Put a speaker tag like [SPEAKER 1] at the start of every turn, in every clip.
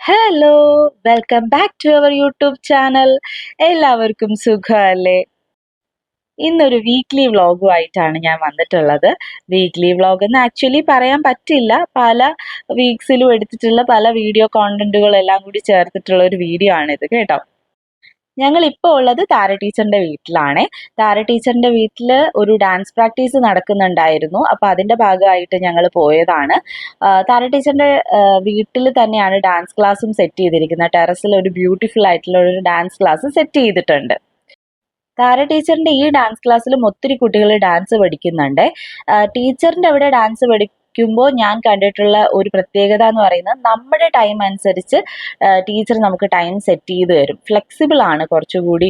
[SPEAKER 1] Hello welcome back to our YouTube channel എല്ലാവർക്കും സുഖമല്ലേ? ഇന്നൊരു വീക്ക്ലി വ്ളോഗുമായിട്ടാണ് ഞാൻ വന്നിട്ടുള്ളത്. വീക്ക്ലി വ്ളോഗ് എന്ന് ആക്ച്വലി പറയാൻ പറ്റില്ല. പല വീക്സിലും എടുത്തിട്ടുള്ള പല വീഡിയോ കോണ്ടന്റുകളെല്ലാം കൂടി ചേർത്തിട്ടുള്ള ഒരു വീഡിയോ ആണിത് കേട്ടോ. ഞങ്ങൾ ഇപ്പോൾ ഉള്ളത് താര ടീച്ചറിന്റെ വീട്ടിലാണ്. താര ടീച്ചറിന്റെ വീട്ടിൽ ഒരു ഡാൻസ് പ്രാക്ടീസ് നടക്കുന്നുണ്ടായിരുന്നു. അപ്പോൾ അതിന്റെ ഭാഗമായിട്ട് ഞങ്ങൾ പോയതാണ്. താര ടീച്ചറിന്റെ വീട്ടിൽ തന്നെയാണ് ഡാൻസ് ക്ലാസ്സും സെറ്റ് ചെയ്തിരിക്കുന്നത്. ടെറസിൽ ഒരു ബ്യൂട്ടിഫുൾ ആയിട്ടുള്ള ഒരു ഡാൻസ് ക്ലാസ് സെറ്റ് ചെയ്തിട്ടുണ്ട്. താര ടീച്ചറിന്റെ ഈ ഡാൻസ് ക്ലാസ്സിലും ഒത്തിരി കുട്ടികൾ ഡാൻസ് പഠിക്കുന്നുണ്ട്. ടീച്ചറിന്റെ അവിടെ ഡാൻസ് പഠിക്കുമ്പോൾ ഞാൻ കണ്ടിട്ടുള്ള ഒരു പ്രത്യേകത എന്ന് പറയുന്നത് നമ്മുടെ ടൈം അനുസരിച്ച് ടീച്ചർ നമുക്ക് ടൈം സെറ്റ് ചെയ്ത് തരും. ഫ്ലെക്സിബിൾ ആണ് കുറച്ചുകൂടി.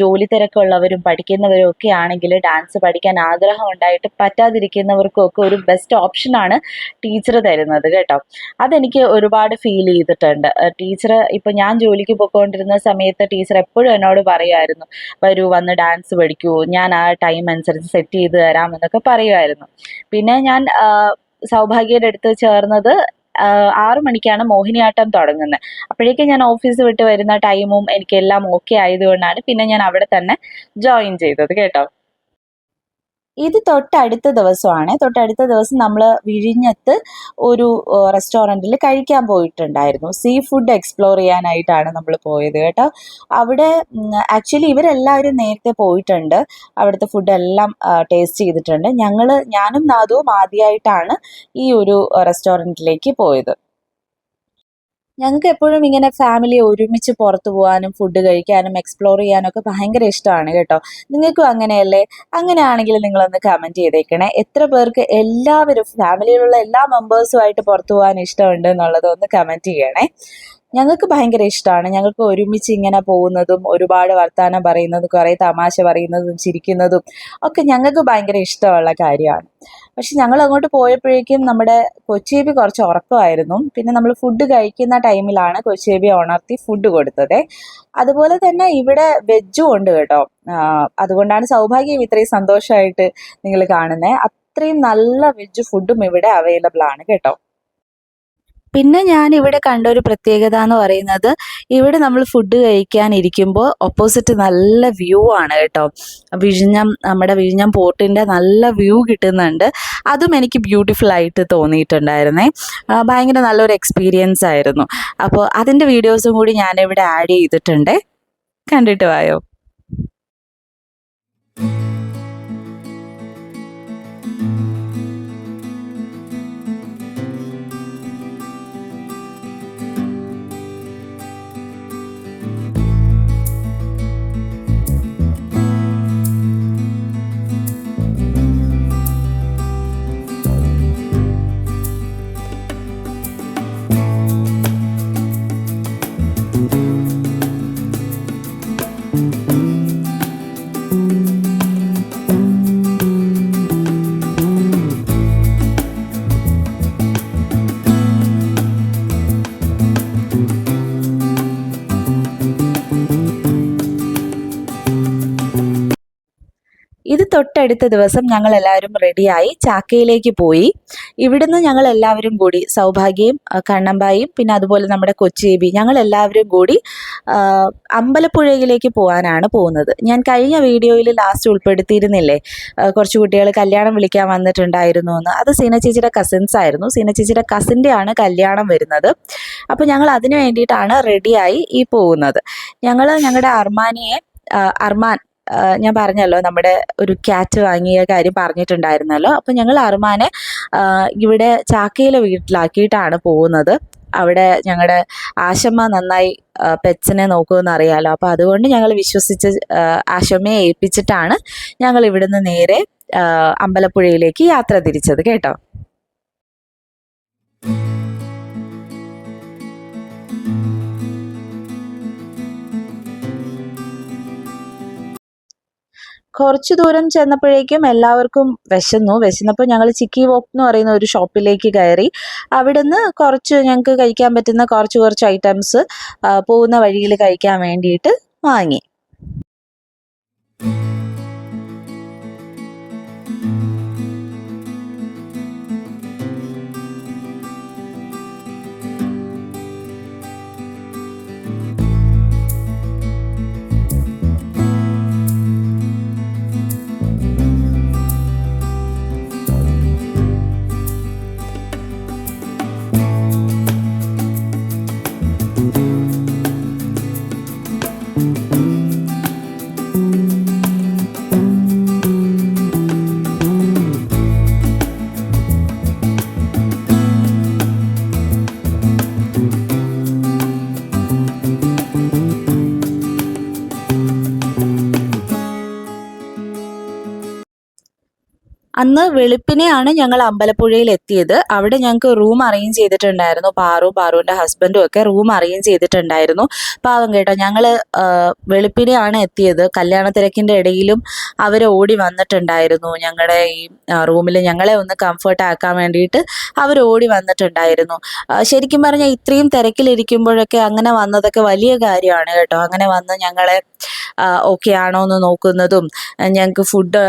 [SPEAKER 1] ജോലി തിരക്കുള്ളവരും പഠിക്കുന്നവരും ഒക്കെ ആണെങ്കിൽ ഡാൻസ് പഠിക്കാൻ ആഗ്രഹം ഉണ്ടായിട്ട് പറ്റാതിരിക്കുന്നവർക്കും ഒക്കെ ഒരു ബെസ്റ്റ് ഓപ്ഷനാണ് ടീച്ചർ തരുന്നത് കേട്ടോ. അതെനിക്ക് ഒരുപാട് ഫീൽ ചെയ്തിട്ടുണ്ട്. ടീച്ചർ ഇപ്പം ഞാൻ ജോലിക്ക് പോയിക്കൊണ്ടിരുന്ന സമയത്ത് ടീച്ചർ എപ്പോഴും എന്നോട് പറയുമായിരുന്നു വരൂ വന്ന് ഡാൻസ് പഠിക്കൂ. ഞാൻ ആ ടൈം അനുസരിച്ച് സെറ്റ് ചെയ്ത് തരാം എന്നൊക്കെ പറയുമായിരുന്നു. പിന്നെ ഞാൻ സൗഭാഗ്യയുടെ അടുത്ത് ചേർന്നത് ആറു മണിക്കാണ് മോഹിനിയാട്ടം തുടങ്ങുന്നത്. അപ്പോഴേക്കും ഞാൻ ഓഫീസ് വിട്ട് വരുന്ന ടൈമും എനിക്കെല്ലാം ഓക്കെ ആയതുകൊണ്ടാണ് പിന്നെ ഞാൻ അവിടെ തന്നെ ജോയിൻ ചെയ്തത് കേട്ടോ. ഇത് തൊട്ടടുത്ത ദിവസമാണ്. തൊട്ടടുത്ത ദിവസം നമ്മൾ വിഴിഞ്ഞത്ത് ഒരു റെസ്റ്റോറന്റിൽ കഴിക്കാൻ പോയിട്ടുണ്ടായിരുന്നു. സീ ഫുഡ് എക്സ്പ്ലോർ ചെയ്യാനായിട്ടാണ് നമ്മൾ പോയത് കേട്ടോ. അവിടെ ആക്ച്വലി ഇവരെല്ലാവരും നേരത്തെ പോയിട്ടുണ്ട്. അവിടുത്തെ ഫുഡെല്ലാം ടേസ്റ്റ് ചെയ്തിട്ടുണ്ട്. ഞങ്ങൾ ഞാനും നാദുവും ആദ്യമായിട്ടാണ് ഈ ഒരു റെസ്റ്റോറന്റിലേക്ക് പോയത്. ഞങ്ങൾക്ക് എപ്പോഴും ഇങ്ങനെ ഫാമിലി ഒരുമിച്ച് പുറത്തു പോകാനും ഫുഡ് കഴിക്കാനും എക്സ്പ്ലോർ ചെയ്യാനും ഒക്കെ ഭയങ്കര ഇഷ്ടമാണ് കേട്ടോ. നിങ്ങൾക്കും അങ്ങനെയല്ലേ? അങ്ങനെയാണെങ്കിൽ നിങ്ങളൊന്ന് കമന്റ് ചെയ്തേക്കണേ. എത്ര പേർക്ക് എല്ലാവരും ഫാമിലിയിലുള്ള എല്ലാ മെമ്പേഴ്സുമായിട്ട് പുറത്തു പോകാൻ ഇഷ്ടമുണ്ട് എന്നുള്ളത് ഒന്ന് കമന്റ് ചെയ്യണേ. ഞങ്ങൾക്ക് ഭയങ്കര ഇഷ്ടമാണ് ഞങ്ങൾക്ക് ഒരുമിച്ച് ഇങ്ങനെ പോകുന്നതും ഒരുപാട് വർത്തമാനം പറയുന്നതും കുറേ തമാശ പറയുന്നതും ചിരിക്കുന്നതും ഒക്കെ ഞങ്ങൾക്ക് ഭയങ്കര ഇഷ്ടമുള്ള കാര്യമാണ്. പക്ഷെ ഞങ്ങൾ അങ്ങോട്ട് പോയപ്പോഴേക്കും നമ്മുടെ കൊച്ചേബി കുറച്ച് ഉറക്കമായിരുന്നു. പിന്നെ നമ്മൾ ഫുഡ് കഴിക്കുന്ന ടൈമിലാണ് കൊച്ചേബി ഉണർത്തി ഫുഡ് കൊടുത്തത്. അതുപോലെ തന്നെ ഇവിടെ വെജും ഉണ്ട് കേട്ടോ. അതുകൊണ്ടാണ് സൗഭാഗ്യം ഇത്രയും സന്തോഷമായിട്ട് നിങ്ങൾ കാണുന്നത്. അത്രയും നല്ല വെജ് ഫുഡും ഇവിടെ അവൈലബിൾ ആണ് കേട്ടോ. പിന്നെ ഞാൻ ഇവിടെ കണ്ട ഒരു പ്രത്യേകത എന്ന് പറയുന്നത് ഇവിടെ നമ്മൾ ഫുഡ് കഴിക്കാൻ ഇരിക്കുമ്പോൾ ഓപ്പോസിറ്റ് നല്ല വ്യൂ ആണ് കേട്ടോ. വിഴിഞ്ഞം നമ്മുടെ വിഴിഞ്ഞം പോർട്ടിന്റെ നല്ല വ്യൂ കിട്ടുന്നുണ്ട്. അതും എനിക്ക് ബ്യൂട്ടിഫുൾ ആയിട്ട് തോന്നിയിട്ടുണ്ടായിരുന്നേ. ഭയങ്കര നല്ലൊരു എക്സ്പീരിയൻസ് ആയിരുന്നു. അപ്പോൾ അതിന്റെ വീഡിയോസും കൂടി ഞാനിവിടെ ആഡ് ചെയ്തിട്ടുണ്ട്. കണ്ടിട്ട് വായോ? ഇത് തൊട്ടടുത്ത ദിവസം ഞങ്ങൾ എല്ലാവരും റെഡിയായി ചാക്കയിലേക്ക് പോയി. ഇവിടുന്ന് ഞങ്ങൾ എല്ലാവരും കൂടി സൗഭാഗ്യയും കണ്ണമ്പായും പിന്നെ അതുപോലെ നമ്മുടെ കൊച്ചേബി ഞങ്ങൾ എല്ലാവരും കൂടി അമ്പലപ്പുഴയിലേക്ക് പോകാനാണ് പോകുന്നത്. ഞാൻ കഴിഞ്ഞ വീഡിയോയിൽ ലാസ്റ്റ് ഉൾപ്പെടുത്തിയിരുന്നില്ലേ? കുറച്ച് കുട്ടികൾ കല്യാണം വിളിക്കാൻ വന്നിട്ടുണ്ടായിരുന്നു എന്ന്. അത് സീന ചേച്ചിയുടെ കസിൻസ് ആയിരുന്നു. സീന ചേച്ചിയുടെ കസിന്റെ ആണ് കല്യാണം വരുന്നത്. അപ്പോൾ ഞങ്ങൾ അതിന് വേണ്ടിയിട്ടാണ് റെഡിയായി ഈ പോകുന്നത്. ഞങ്ങൾ ഞങ്ങളുടെ അർമാനിയെ അർമാൻ ഞാൻ പറഞ്ഞല്ലോ നമ്മുടെ ഒരു ക്യാറ്റ് വാങ്ങിയ കാര്യം പറഞ്ഞിട്ടുണ്ടായിരുന്നല്ലോ. അപ്പോൾ ഞങ്ങൾ അറുമാനെ ഇവിടെ ചാക്കയിലെ വീട്ടിലാക്കിയിട്ടാണ് പോകുന്നത്. അവിടെ ഞങ്ങളുടെ ആശമ്മ നന്നായി പെച്ചനെ നോക്കുമെന്ന് അറിയാലോ. അപ്പോൾ അതുകൊണ്ട് ഞങ്ങൾ വിശ്വസിച്ച് ആശമ്മയെ ഏൽപ്പിച്ചിട്ടാണ് ഞങ്ങൾ ഇവിടുന്ന് നേരെ അമ്പലപ്പുഴയിലേക്ക് യാത്ര തിരിച്ചത്. കേട്ടോ? കുറച്ച് ദൂരം ചെന്നപ്പോഴേക്കും എല്ലാവർക്കും വിശന്നു. വിശന്നപ്പോൾ ഞങ്ങൾ ചിക്കി വോക്ക് എന്ന് പറയുന്ന ഒരു ഷോപ്പിലേക്ക് കയറി. അവിടുന്ന് കുറച്ച് ഞങ്ങൾക്ക് കഴിക്കാൻ പറ്റുന്ന കുറച്ച് കുറച്ച് ഐറ്റംസ് പോകുന്ന വഴിയിൽ കഴിക്കാൻ വേണ്ടിയിട്ട് വാങ്ങി. അന്ന് വെളുപ്പിനെയാണ് ഞങ്ങൾ അമ്പലപ്പുഴയിൽ എത്തിയത്. അവിടെ ഞങ്ങൾക്ക് റൂം അറേഞ്ച് ചെയ്തിട്ടുണ്ടായിരുന്നു. പാറു പാറുവിന്റെ ഹസ്ബൻഡും ഒക്കെ റൂം അറേഞ്ച് ചെയ്തിട്ടുണ്ടായിരുന്നു. പാവം കേട്ടോ ഞങ്ങൾ വെളുപ്പിനെയാണ് എത്തിയത്. കല്യാണ തിരക്കിന്റെ ഇടയിലും അവർ ഓടി വന്നിട്ടുണ്ടായിരുന്നു. ഞങ്ങളുടെ ഈ റൂമിൽ ഞങ്ങളെ ഒന്ന് കംഫർട്ട് ആക്കാൻ വേണ്ടിയിട്ട് അവർ ഓടി വന്നിട്ടുണ്ടായിരുന്നു. ശരിക്കും പറഞ്ഞാൽ ഇത്രയും തിരക്കിലിരിക്കുമ്പോഴൊക്കെ അങ്ങനെ വന്നതൊക്കെ വലിയ കാര്യമാണ് കേട്ടോ. അങ്ങനെ വന്ന് ഞങ്ങളെ ഓക്കെ ആണോ എന്ന് നോക്കുന്നതും ഞങ്ങൾക്ക് ഫുഡ്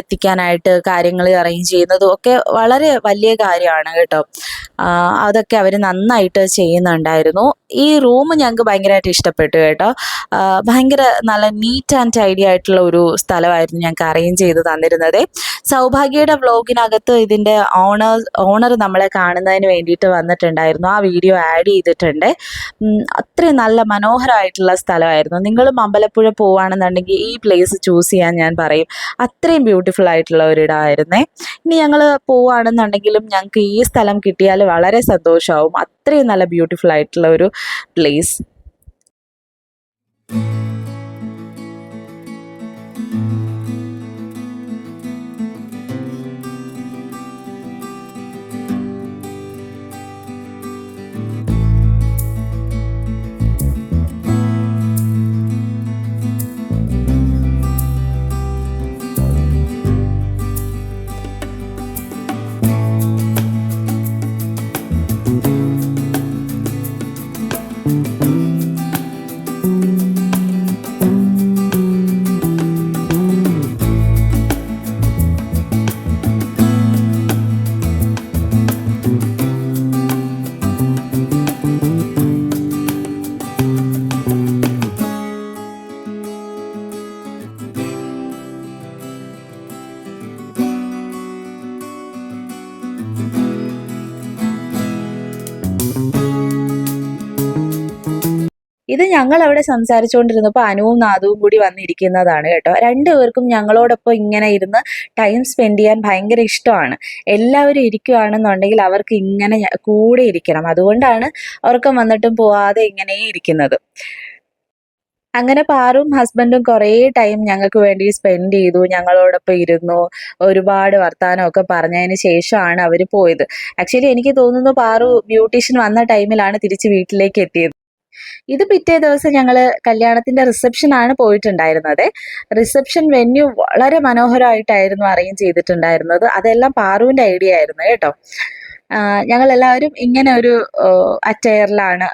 [SPEAKER 1] എത്തിക്കാനായിട്ട് കാര്യങ്ങൾ അറേഞ്ച് ചെയ്യുന്നതും ഒക്കെ വളരെ വലിയ കാര്യമാണ് കേട്ടോ. അതൊക്കെ അവർ നന്നായിട്ട് ചെയ്യുന്നുണ്ടായിരുന്നു. ഈ റൂം ഞങ്ങൾക്ക് ഭയങ്കരമായിട്ട് ഇഷ്ടപ്പെട്ടു കേട്ടോ. ഭയങ്കര നല്ല നീറ്റ് ആൻഡ് ടൈഡി ആയിട്ടുള്ള ഒരു സ്ഥലമായിരുന്നു ഞങ്ങൾക്ക് അറേഞ്ച് ചെയ്ത് തന്നിരുന്നത്. സൗഭാഗ്യയുടെ വ്ലോഗിനകത്ത് ഇതിന്റെ ഓണർ ഓണർ നമ്മളെ കാണുന്നതിന് വേണ്ടിയിട്ട് വന്നിട്ടുണ്ടായിരുന്നു. ആ വീഡിയോ ആഡ് ചെയ്തിട്ടുണ്ട്. അത്രയും നല്ല മനോഹരമായിട്ടുള്ള സ്ഥലമായിരുന്നു. നിങ്ങളും അമ്പലപ്പുഴ പോവുകയാണെന്നുണ്ടെങ്കിൽ ഈ പ്ലേസ് ചൂസ് ചെയ്യാൻ ഞാൻ പറയും. അത്രയും ബ്യൂട്ടിഫുൾ ആയിട്ടുള്ള ഒരിടമായിരുന്നേ ഇനി ഞങ്ങൾ പോവുകയാണെന്നുണ്ടെങ്കിലും ഞങ്ങൾക്ക് ഈ സ്ഥലം കിട്ടിയാൽ വളരെ സന്തോഷമാവും അത്രയും നല്ല ബ്യൂട്ടിഫുൾ ആയിട്ടുള്ള ഒരു പ്ലേസ് ഇത് ഞങ്ങൾ അവിടെ സംസാരിച്ചുകൊണ്ടിരുന്നപ്പോൾ അനുവും നാദുവും കൂടി വന്നിരിക്കുന്നതാണ് കേട്ടോ. രണ്ടുപേർക്കും ഞങ്ങളോടൊപ്പം ഇങ്ങനെ ഇരുന്ന് ടൈം സ്പെൻഡ് ചെയ്യാൻ ഭയങ്കര ഇഷ്ടമാണ്. എല്ലാവരും ഇരിക്കുകയാണെന്നുണ്ടെങ്കിൽ അവർക്ക് ഇങ്ങനെ കൂടെ ഇരിക്കണം. അതുകൊണ്ടാണ് ഉറക്കം വന്നിട്ടും പോവാതെ ഇങ്ങനെ ഇരിക്കുന്നത്. അങ്ങനെ പാറും ഹസ്ബൻഡും കുറേ ടൈം ഞങ്ങൾക്ക് വേണ്ടി സ്പെൻഡ് ചെയ്തു. ഞങ്ങളോടൊപ്പം ഇരുന്നു. ഒരുപാട് വർത്തമാനമൊക്കെ പറഞ്ഞതിന് ശേഷമാണ് അവർ പോയത്. ആക്ച്വലി എനിക്ക് തോന്നുന്നു പാറു ബ്യൂട്ടീഷ്യൻ വന്ന ടൈമിലാണ് തിരിച്ച് വീട്ടിലേക്ക് എത്തിയത്. ഇത് പിറ്റേ ദിവസം ഞങ്ങൾ കല്യാണത്തിന്റെ റിസപ്ഷൻ ആണ് പോയിട്ടുണ്ടായിരുന്നത്. റിസപ്ഷൻ വെന്യൂ വളരെ മനോഹരമായിട്ടായിരുന്നു അറേഞ്ച് ചെയ്തിട്ടുണ്ടായിരുന്നത്. അതെല്ലാം പാറുവിന്റെ ഐഡിയ ആയിരുന്നു കേട്ടോ. ഞങ്ങൾ എല്ലാവരും ഇങ്ങനെ ഒരു അറ്റയറിലാണ്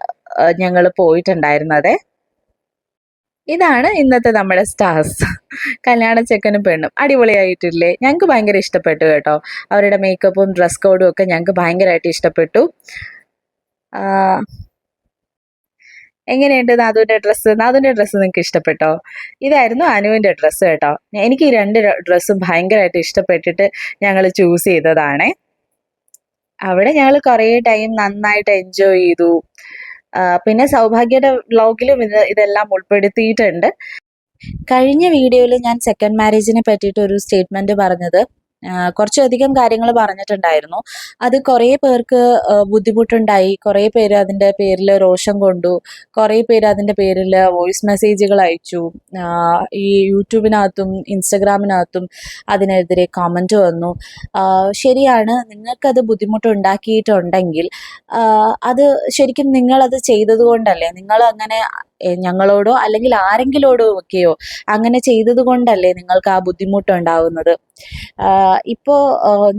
[SPEAKER 1] ഞങ്ങൾ പോയിട്ടുണ്ടായിരുന്നത്. ഇതാണ് ഇന്നത്തെ നമ്മുടെ സ്റ്റാർസ് കല്യാണ ചെക്കനും പെണ്ണും. അടിപൊളിയായിട്ടില്ലേ? ഞങ്ങൾക്ക് ഭയങ്കര ഇഷ്ടപ്പെട്ടു കേട്ടോ. അവരുടെ മേക്കപ്പും ഡ്രസ് കോഡും ഒക്കെ ഞങ്ങൾക്ക് ഭയങ്കരമായിട്ട് ഇഷ്ടപ്പെട്ടു. എങ്ങനെയുണ്ട് നാദുവിന്റെ ഡ്രസ്സ് നാദുവിന്റെ ഡ്രസ്സ് നിങ്ങൾക്ക് ഇഷ്ടപ്പെട്ടോ? ഇതായിരുന്നു അനുവിന്റെ ഡ്രസ്സ് കേട്ടോ. എനിക്ക് ഈ രണ്ട് ഡ്രസ്സും ഭയങ്കരമായിട്ട് ഇഷ്ടപ്പെട്ടിട്ട് ഞങ്ങൾ ചൂസ് ചെയ്തതാണ്. അവിടെ ഞങ്ങൾ കുറേ ടൈം നന്നായിട്ട് എൻജോയ് ചെയ്തു. പിന്നെ സൗഭാഗ്യയുടെ വ്ളോഗിലും ഇത് ഇതെല്ലാം ഉൾപ്പെടുത്തിയിട്ടുണ്ട്. കഴിഞ്ഞ വീഡിയോയിൽ ഞാൻ സെക്കൻഡ് മാരേജിനെ പറ്റിയിട്ട് ഒരു സ്റ്റേറ്റ്മെന്റ് പറഞ്ഞത്. കുറച്ചധികം കാര്യങ്ങൾ പറഞ്ഞിട്ടുണ്ടായിരുന്നു. അത് കുറേ പേർക്ക് ബുദ്ധിമുട്ടുണ്ടായി. കുറേ പേര് അതിന്റെ പേരിൽ രോഷം കൊണ്ടു. കുറേ പേര് അതിന്റെ പേരിൽ വോയിസ് മെസ്സേജുകൾ അയച്ചു. ഈ യൂട്യൂബിനകത്തും ഇൻസ്റ്റഗ്രാമിനകത്തും അതിനെതിരെ കമന്റ് വന്നു. ശരിയാണ്. നിങ്ങൾക്കത് ബുദ്ധിമുട്ടുണ്ടാക്കിയിട്ടുണ്ടെങ്കിൽ അത് ശരിക്കും നിങ്ങളത് ചെയ്തത് കൊണ്ടല്ലേ നിങ്ങൾ അങ്ങനെ ഞങ്ങളോടോ അല്ലെങ്കിൽ ആരെങ്കിലോടോ ഒക്കെയോ അങ്ങനെ ചെയ്തത് കൊണ്ടല്ലേ നിങ്ങൾക്ക് ആ ബുദ്ധിമുട്ടുണ്ടാവുന്നത് ഇപ്പോ ഇപ്പോൾ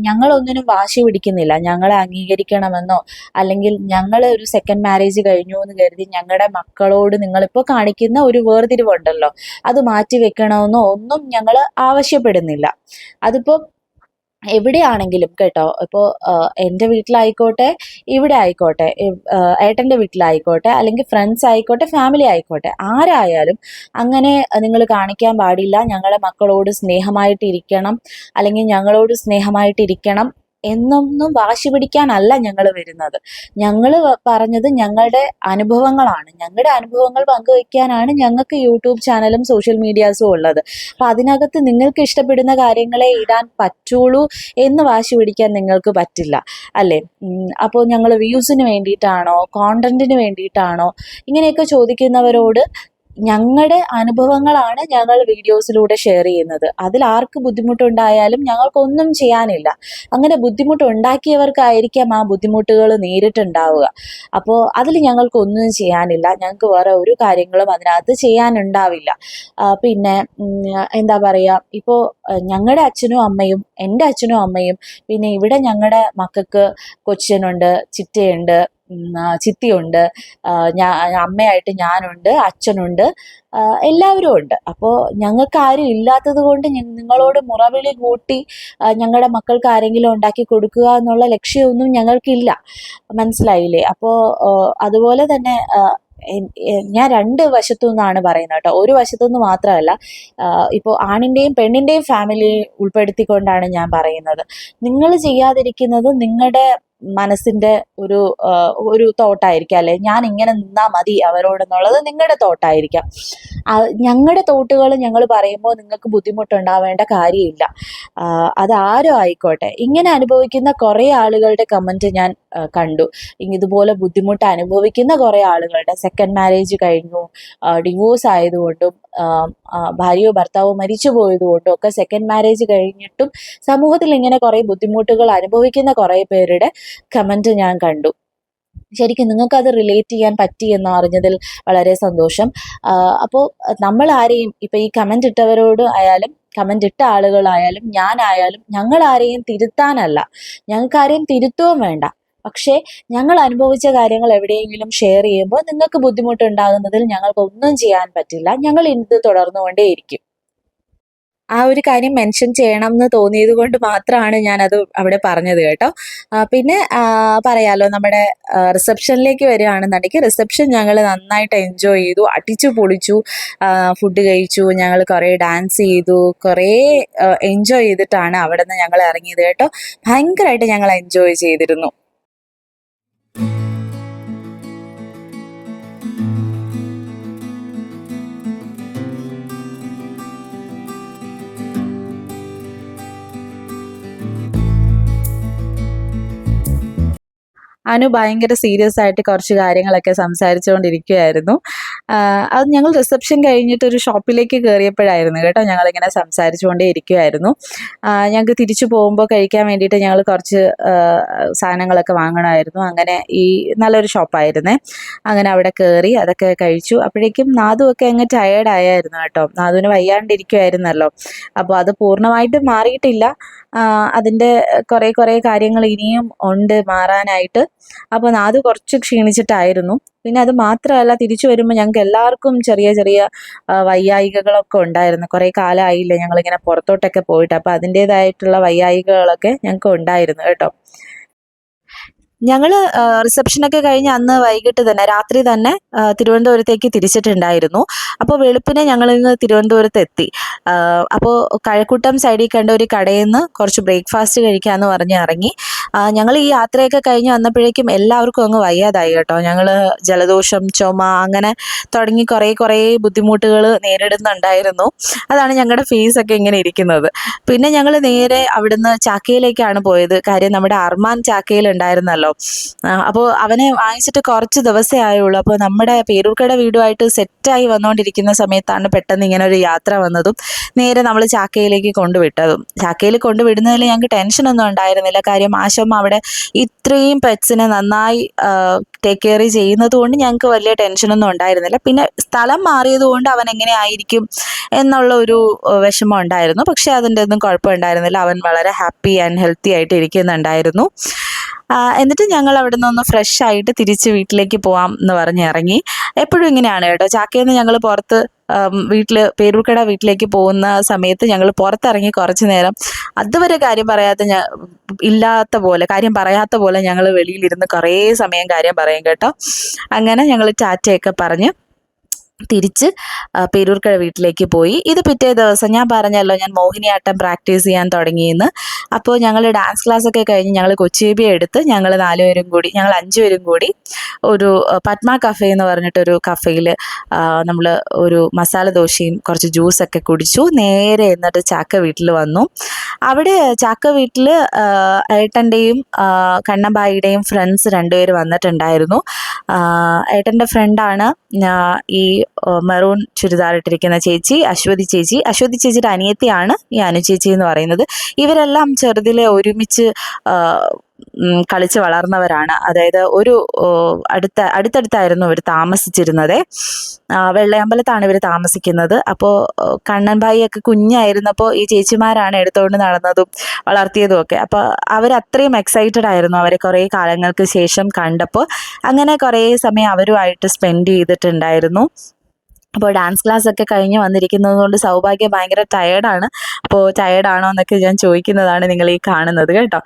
[SPEAKER 1] ഞങ്ങളൊന്നിനും വാശി പിടിക്കുന്നില്ല. ഞങ്ങളെ അംഗീകരിക്കണമെന്നോ അല്ലെങ്കിൽ ഞങ്ങൾ ഒരു സെക്കൻഡ് മാരേജ് കഴിഞ്ഞു എന്ന് കരുതി ഞങ്ങളുടെ മക്കളോട് നിങ്ങളിപ്പോൾ കാണിക്കുന്ന ഒരു വേർതിരിവുണ്ടല്ലോ. അത് മാറ്റി വെക്കണമെന്നോ ഒന്നും ഞങ്ങൾ ആവശ്യപ്പെടുന്നില്ല. അതിപ്പോൾ എവിടെയാണെങ്കിലും കേട്ടോ ഇപ്പോൾ എന്റെ വീട്ടിലായിക്കോട്ടെ ഇവിടെ ആയിക്കോട്ടെ ഏട്ടന്റെ വീട്ടിലായിക്കോട്ടെ അല്ലെങ്കിൽ ഫ്രണ്ട്സ് ആയിക്കോട്ടെ ഫാമിലി ആയിക്കോട്ടെ ആരായാലും അങ്ങനെ നിങ്ങൾ കാണിക്കാൻ പാടില്ല. ഞങ്ങളെ മക്കളോട് സ്നേഹമായിട്ടിരിക്കണം. അല്ലെങ്കിൽ ഞങ്ങളോട് സ്നേഹമായിട്ടിരിക്കണം. എന്നൊന്നും വാശി പിടിക്കാനല്ല ഞങ്ങൾ വരുന്നത്. ഞങ്ങൾ പറഞ്ഞത് ഞങ്ങളുടെ അനുഭവങ്ങളാണ്. ഞങ്ങളുടെ അനുഭവങ്ങൾ പങ്കുവയ്ക്കാനാണ് ഞങ്ങൾക്ക് യൂട്യൂബ് ചാനലും സോഷ്യൽ മീഡിയാസും ഉള്ളത്. അപ്പം അതിനകത്ത് നിങ്ങൾക്ക് ഇഷ്ടപ്പെടുന്ന കാര്യങ്ങളെ ഇടാൻ പറ്റുള്ളൂ എന്ന് വാശി പിടിക്കാൻ നിങ്ങൾക്ക് പറ്റില്ല അല്ലേ? അപ്പോൾ ഞങ്ങൾ വ്യൂസിന് വേണ്ടിയിട്ടാണോ കോണ്ടന്റിന് വേണ്ടിയിട്ടാണോ ഇങ്ങനെയൊക്കെ ചോദിക്കുന്നവരോട് ഞങ്ങളുടെ അനുഭവങ്ങളാണ് ഞങ്ങൾ വീഡിയോസിലൂടെ ഷെയർ ചെയ്യുന്നത്. അതിൽ ആർക്ക് ബുദ്ധിമുട്ടുണ്ടായാലും ഞങ്ങൾക്കൊന്നും ചെയ്യാനില്ല. അങ്ങനെ ബുദ്ധിമുട്ടുണ്ടാക്കിയവർക്കായിരിക്കാം ആ ബുദ്ധിമുട്ടുകൾ നേരിട്ടുണ്ടാവുക. അപ്പോൾ അതിൽ ഞങ്ങൾക്കൊന്നും ചെയ്യാനില്ല. ഞങ്ങൾക്ക് വേറെ ഒരു കാര്യങ്ങളും അതിനകത്ത് ചെയ്യാനുണ്ടാവില്ല. പിന്നെ എന്താ പറയുക ഇപ്പോൾ ഞങ്ങളുടെ അച്ഛനും അമ്മയും എന്റെ അച്ഛനും അമ്മയും പിന്നെ ഇവിടെ ഞങ്ങളുടെ മക്കൾക്ക് കൊച്ചനുണ്ട് ചിറ്റയുണ്ട് ചിത്തിയുണ്ട്. ഞാ അമ്മയായിട്ട് ഞാനുണ്ട് അച്ഛനുണ്ട് എല്ലാവരും ഉണ്ട് അപ്പോൾ ഞങ്ങൾക്ക് ആരും ഇല്ലാത്തത് കൊണ്ട് നിങ്ങളോട് മുറവിളി കൂട്ടി ഞങ്ങളുടെ മക്കൾക്ക് ആരെങ്കിലും ഉണ്ടാക്കി കൊടുക്കുക എന്നുള്ള ലക്ഷ്യമൊന്നും ഞങ്ങൾക്കില്ല. മനസ്സിലായില്ലേ? അപ്പോൾ അതുപോലെ തന്നെ ഞാൻ രണ്ട് വശത്തു നിന്നാണ് പറയുന്നത് കേട്ടോ. ഒരു വശത്തു നിന്ന് മാത്രമല്ല ഇപ്പോൾ ആണിന്റെയും പെണ്ണിന്റെയും ഫാമിലി ഉൾപ്പെടുത്തിക്കൊണ്ടാണ് ഞാൻ പറയുന്നത്. നിങ്ങൾ ചെയ്യാതിരിക്കുന്നത് നിങ്ങളുടെ മനസ്സിന്റെ ഒരു ഒരു തോട്ടായിരിക്കാം. അല്ലെ? ഞാൻ ഇങ്ങനെ നിന്നാ മതി അവരോടെന്നുള്ളത് നിങ്ങളുടെ തോട്ടായിരിക്കാം. ഞങ്ങളുടെ തോട്ടുകൾ ഞങ്ങൾ പറയുമ്പോൾ നിങ്ങൾക്ക് ബുദ്ധിമുട്ടുണ്ടാവേണ്ട കാര്യമില്ല. അത് ആരും ആയിക്കോട്ടെ. ഇങ്ങനെ അനുഭവിക്കുന്ന കുറേ ആളുകളുടെ കമന്റ് ഞാൻ കണ്ടു. ഇതുപോലെ ബുദ്ധിമുട്ട് അനുഭവിക്കുന്ന കുറേ ആളുകളുടെ സെക്കൻഡ് മാരേജ് കഴിഞ്ഞു ഡിവോഴ്സ് ആയതുകൊണ്ടും ഭാര്യയോ ഭർത്താവോ മരിച്ചു പോയതുകൊണ്ടും ഒക്കെ സെക്കൻഡ് മാരേജ് കഴിഞ്ഞിട്ടും സമൂഹത്തിൽ ഇങ്ങനെ കുറേ ബുദ്ധിമുട്ടുകൾ അനുഭവിക്കുന്ന കുറേ പേരുടെ കമന്റ് ഞാൻ കണ്ടു. ശരിക്കും നിങ്ങൾക്കത് റിലേറ്റ് ചെയ്യാൻ പറ്റി എന്ന് അറിഞ്ഞതിൽ വളരെ സന്തോഷം. അപ്പോൾ നമ്മൾ ആരെയും ഇപ്പം ഈ കമന്റ് ഇട്ടവരോട് ആയാലും കമന്റ് ഇട്ട ആളുകളായാലും ഞാനായാലും ഞങ്ങൾ ആരെയും തിരുത്താനല്ല. ഞങ്ങൾക്ക് ആരെയും തിരുത്തുകയും വേണ്ട. പക്ഷേ ഞങ്ങൾ അനുഭവിച്ച കാര്യങ്ങൾ എവിടെയെങ്കിലും ഷെയർ ചെയ്യുമ്പോൾ നിങ്ങൾക്ക് ബുദ്ധിമുട്ടുണ്ടാകുന്നതിൽ ഞങ്ങൾക്ക് ഒന്നും ചെയ്യാൻ പറ്റില്ല. ഞങ്ങൾ ഇത് തുടർന്നുകൊണ്ടേയിരിക്കും. ആ ഒരു കാര്യം മെൻഷൻ ചെയ്യണം എന്ന് തോന്നിയത് കൊണ്ട് മാത്രമാണ് ഞാനത് അവിടെ പറഞ്ഞത് കേട്ടോ. പിന്നെ പറയാലോ നമ്മുടെ റിസപ്ഷനിലേക്ക് വരികയാണെന്നുണ്ടെങ്കിൽ റിസപ്ഷൻ ഞങ്ങൾ നന്നായിട്ട് എൻജോയ് ചെയ്തു. അടിച്ചു പൊളിച്ചു. ഫുഡ് കഴിച്ചു. ഞങ്ങൾ കുറേ ഡാൻസ് ചെയ്തു. കുറേ എൻജോയ് ചെയ്തിട്ടാണ് അവിടെ നിന്ന് ഞങ്ങൾ ഇറങ്ങിയത് കേട്ടോ. ഭയങ്കരമായിട്ട് ഞങ്ങൾ എൻജോയ് ചെയ്തിരുന്നു. അനു ഭയങ്കര സീരിയസ് ആയിട്ട് കുറച്ച് കാര്യങ്ങളൊക്കെ സംസാരിച്ചുകൊണ്ടിരിക്കുകയായിരുന്നു അത് ഞങ്ങൾ റിസപ്ഷൻ കഴിഞ്ഞിട്ട് ഒരു ഷോപ്പിലേക്ക് കയറിയപ്പോഴായിരുന്നു കേട്ടോ ഞങ്ങളിങ്ങനെ സംസാരിച്ചുകൊണ്ടേ ഇരിക്കുമായിരുന്നു ഞങ്ങൾക്ക് തിരിച്ചു പോകുമ്പോൾ കഴിക്കാൻ വേണ്ടിയിട്ട് ഞങ്ങൾ കുറച്ച് സാധനങ്ങളൊക്കെ വാങ്ങണമായിരുന്നു. അങ്ങനെ ഈ നല്ലൊരു ഷോപ്പായിരുന്നേ അങ്ങനെ അവിടെ കയറി അതൊക്കെ കഴിച്ചു. അപ്പോഴേക്കും നാദു ഒക്കെ അങ്ങ് ടയേർഡ് ആയായിരുന്നു കേട്ടോ. നാദുവിന് വയ്യാണ്ടിരിക്കുമായിരുന്നല്ലോ അപ്പോൾ അത് പൂർണമായിട്ട് മാറിയിട്ടില്ല. അതിന്റെ കുറേ കുറേ കാര്യങ്ങൾ ഇനിയും ഉണ്ട് മാറാനായിട്ട്. അപ്പോൾ അത് കുറച്ച് ക്ഷീണിച്ചിട്ടായിരുന്നു. പിന്നെ അത് മാത്രമല്ല തിരിച്ചു വരുമ്പോൾ ഞങ്ങൾക്ക് എല്ലാവർക്കും ചെറിയ ചെറിയ വയ്യായികകളൊക്കെ ഉണ്ടായിരുന്നു. കുറേ കാലമായില്ലേ ഞങ്ങളിങ്ങനെ പുറത്തോട്ടൊക്കെ പോയിട്ട്. അപ്പോൾ അതിന്റേതായിട്ടുള്ള വയ്യായികകളൊക്കെ ഞങ്ങൾക്ക് ഉണ്ടായിരുന്നു കേട്ടോ. ഞങ്ങൾ റിസപ്ഷനൊക്കെ കഴിഞ്ഞ് അന്ന് വൈകിട്ട് തന്നെ രാത്രി തന്നെ തിരുവനന്തപുരത്തേക്ക് തിരിച്ചിട്ടുണ്ടായിരുന്നു. അപ്പോൾ വെളുപ്പിനെ ഞങ്ങൾ ഇന്ന് തിരുവനന്തപുരത്ത് എത്തി അപ്പോൾ കഴക്കൂട്ടം സൈഡിൽ കണ്ട ഒരു കടയിൽ നിന്ന് കുറച്ച് ബ്രേക്ക്ഫാസ്റ്റ് കഴിക്കാമെന്ന് പറഞ്ഞ് ഇറങ്ങി. ഞങ്ങൾ ഈ യാത്രയൊക്കെ കഴിഞ്ഞ് വന്നപ്പോഴേക്കും എല്ലാവർക്കും അങ്ങ് വയ്യാതായി കേട്ടോ. ഞങ്ങൾ ജലദോഷം ചുമ അങ്ങനെ തുടങ്ങി കുറേ കുറേ ബുദ്ധിമുട്ടുകൾ നേരിടുന്നുണ്ടായിരുന്നു. അതാണ് ഞങ്ങളുടെ ഫീസൊക്കെ ഇങ്ങനെ ഇരിക്കുന്നത്. പിന്നെ ഞങ്ങൾ നേരെ അവിടുന്ന് ചാക്കയിലേക്കാണ് പോയത്. കാര്യം നമ്മുടെ അർമാൻ ചാക്കയിൽ ഉണ്ടായിരുന്നല്ലോ അപ്പോൾ അവനെ വാങ്ങിച്ചിട്ട് കുറച്ച് ദിവസമേ ആയുള്ളൂ. അപ്പോൾ നമ്മുടെ പേരൂർക്കട വീടുമായിട്ട് സെറ്റായി വന്നുകൊണ്ടിരിക്കുന്ന സമയത്താണ് പെട്ടെന്ന് ഇങ്ങനെ ഒരു യാത്ര വന്നതും നേരെ നമ്മൾ ചാക്കയിലേക്ക് കൊണ്ടുവിട്ടതും. ചാക്കയിൽ കൊണ്ടുവിടുന്നതിൽ ഞങ്ങൾക്ക് ടെൻഷനൊന്നും ഉണ്ടായിരുന്നില്ല. കാര്യം ആശമ്മ അവിടെ ഇത്രയും പെറ്റ്സിനെ നന്നായി ടേക്ക് കെയർ ചെയ്യുന്നത് കൊണ്ട് ഞങ്ങൾക്ക് വലിയ ടെൻഷനൊന്നും ഉണ്ടായിരുന്നില്ല. പിന്നെ സ്ഥലം മാറിയത് കൊണ്ട് അവൻ എങ്ങനെ ആയിരിക്കും എന്നുള്ള ഒരു വിഷമം ഉണ്ടായിരുന്നു. പക്ഷെ അതിന്റെ ഒന്നും കുഴപ്പമുണ്ടായിരുന്നില്ല അവൻ വളരെ ഹാപ്പി ആൻഡ് ഹെൽത്തി ആയിട്ട് ഇരിക്കുന്നുണ്ടായിരുന്നു. എന്നിട്ട് ഞങ്ങൾ അവിടെ നിന്ന് ഫ്രഷ് ആയിട്ട് തിരിച്ച് വീട്ടിലേക്ക് പോവാം എന്ന് പറഞ്ഞ് ഇറങ്ങി. എപ്പോഴും ഇങ്ങനെയാണ് കേട്ടോ. ചാക്കയിൽ നിന്ന് ഞങ്ങൾ പുറത്ത് വീട്ടിൽ പേരൂർക്കട വീട്ടിലേക്ക് പോകുന്ന സമയത്ത് ഞങ്ങൾ പുറത്തിറങ്ങി കുറച്ചു നേരം അതുവരെ കാര്യം പറയാത്ത ഇല്ലാത്ത പോലെ കാര്യം പറയാത്ത പോലെ ഞങ്ങൾ വെളിയിലിരുന്ന് കുറേ സമയം കാര്യം പറയും കേട്ടോ. അങ്ങനെ ഞങ്ങൾ ടാറ്റയൊക്കെ പറഞ്ഞ് തിരിച്ച് പേരൂർക്കഴ വീട്ടിലേക്ക് പോയി. ഇത് പിറ്റേ ദിവസം ഞാൻ പറഞ്ഞല്ലോ ഞാൻ മോഹിനിയാട്ടം പ്രാക്ടീസ് ചെയ്യാൻ തുടങ്ങിയെന്ന്. അപ്പോൾ ഞങ്ങൾ ഡാൻസ് ക്ലാസ് ഒക്കെ കഴിഞ്ഞ് ഞങ്ങൾ കൊച്ചിബി എടുത്ത് ഞങ്ങൾ നാലുപേരും കൂടി ഞങ്ങൾ അഞ്ചുപേരും കൂടി ഒരു പത്മ കഫേ എന്ന് പറഞ്ഞിട്ടൊരു കഫേയിൽ നമ്മൾ ഒരു മസാല ദോശയും കുറച്ച് ജ്യൂസൊക്കെ കുടിച്ചു. നേരെ എന്നിട്ട് ചാക്ക വീട്ടിൽ വന്നു. അവിടെ ചാക്ക വീട്ടിൽ ഏട്ടന്റെയും കണ്ണമ്പായിയുടെയും ഫ്രണ്ട്സ് രണ്ടുപേർ വന്നിട്ടുണ്ടായിരുന്നു. ഏട്ടന്റെ ഫ്രണ്ടാണ് ഈ മെറൂൺ ചുരിദാർ ഇട്ടിരിക്കുന്ന ചേച്ചി അശ്വതി ചേച്ചി. അശ്വതി ചേച്ചിയുടെ അനിയത്തിയാണ് ഈ അനു ചേച്ചി എന്ന് പറയുന്നത്. ഇവരെല്ലാം ചെറുതിലെ ഒരുമിച്ച് കളിച്ച് വളർന്നവരാണ്. അതായത് ഒരു അടുത്ത അടുത്തടുത്തായിരുന്നു ഇവർ താമസിച്ചിരുന്നത്. വെള്ളയമ്പലത്താണ് ഇവർ താമസിക്കുന്നത്. അപ്പോൾ കണ്ണൻഭായിയൊക്കെ കുഞ്ഞായിരുന്നപ്പോൾ ഈ ചേച്ചിമാരാണ് എടുത്തുകൊണ്ട് നടന്നതും വളർത്തിയതും ഒക്കെ. അപ്പോൾ അവർ അത്രയും എക്സൈറ്റഡ് ആയിരുന്നു അവരെ കുറേ കാലങ്ങൾക്ക് ശേഷം കണ്ടപ്പോൾ അങ്ങനെ കുറേ സമയം അവരുമായിട്ട് സ്പെൻഡ് ചെയ്തിട്ടുണ്ടായിരുന്നു. അപ്പോൾ ഡാൻസ് ക്ലാസ് ഒക്കെ കഴിഞ്ഞ് വന്നിരിക്കുന്നത് കൊണ്ട് സൗഭാഗ്യം ഭയങ്കര ടയേർഡാണ് അപ്പോൾ ടയേർഡാണോ എന്നൊക്കെ ഞാൻ ചോദിക്കുന്നതാണ് നിങ്ങൾ ഈ കാണുന്നത് കേട്ടോ.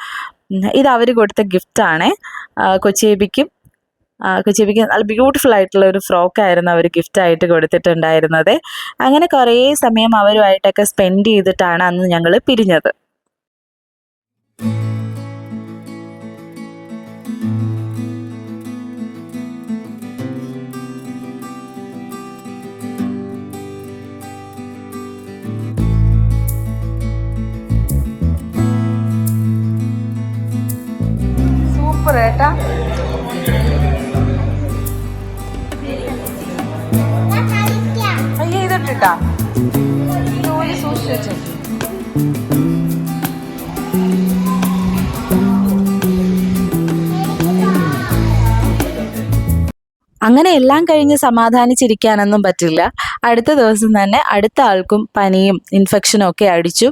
[SPEAKER 1] ഇത് അവർ കൊടുത്ത ഗിഫ്റ്റാണ്. കൊച്ചേബിക്കും കൊച്ചേബിക്ക് നല്ല ബ്യൂട്ടിഫുൾ ആയിട്ടുള്ള ഒരു ഫ്രോക്കായിരുന്നു അവർ ഗിഫ്റ്റായിട്ട് കൊടുത്തിട്ടുണ്ടായിരുന്നത്. അങ്ങനെ കുറേ സമയം അവരുമായിട്ടൊക്കെ സ്പെൻഡ് ചെയ്തിട്ടാണ് അന്ന് ഞങ്ങൾ പിരിഞ്ഞത്. അങ്ങനെ എല്ലാം കഴിഞ്ഞ് സമാധാനിച്ചിരിക്കാനൊന്നും പറ്റില്ല. അടുത്ത ദിവസം തന്നെ അടുത്ത ആൾക്കും പനിയും ഇൻഫെക്ഷനും ഒക്കെ അടിച്ചു.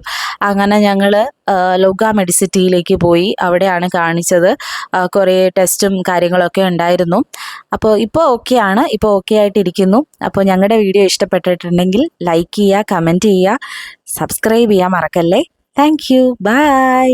[SPEAKER 1] അങ്ങനെ ഞങ്ങൾ ലോക മെഡിസിറ്റിയിലേക്ക് പോയി. അവിടെയാണ് കാണിച്ചത്. കുറേ ടെസ്റ്റും കാര്യങ്ങളൊക്കെ ഉണ്ടായിരുന്നു. അപ്പോൾ ഇപ്പോൾ ഓക്കെയാണ് ഇപ്പോൾ ഓക്കെ ആയിട്ടിരിക്കുന്നു. അപ്പോൾ ഞങ്ങളുടെ വീഡിയോ ഇഷ്ടപ്പെട്ടിട്ടുണ്ടെങ്കിൽ ലൈക്ക് ചെയ്യുക കമന്റ് ചെയ്യുക സബ്സ്ക്രൈബ് ചെയ്യാൻ മറക്കല്ലേ? Thank you by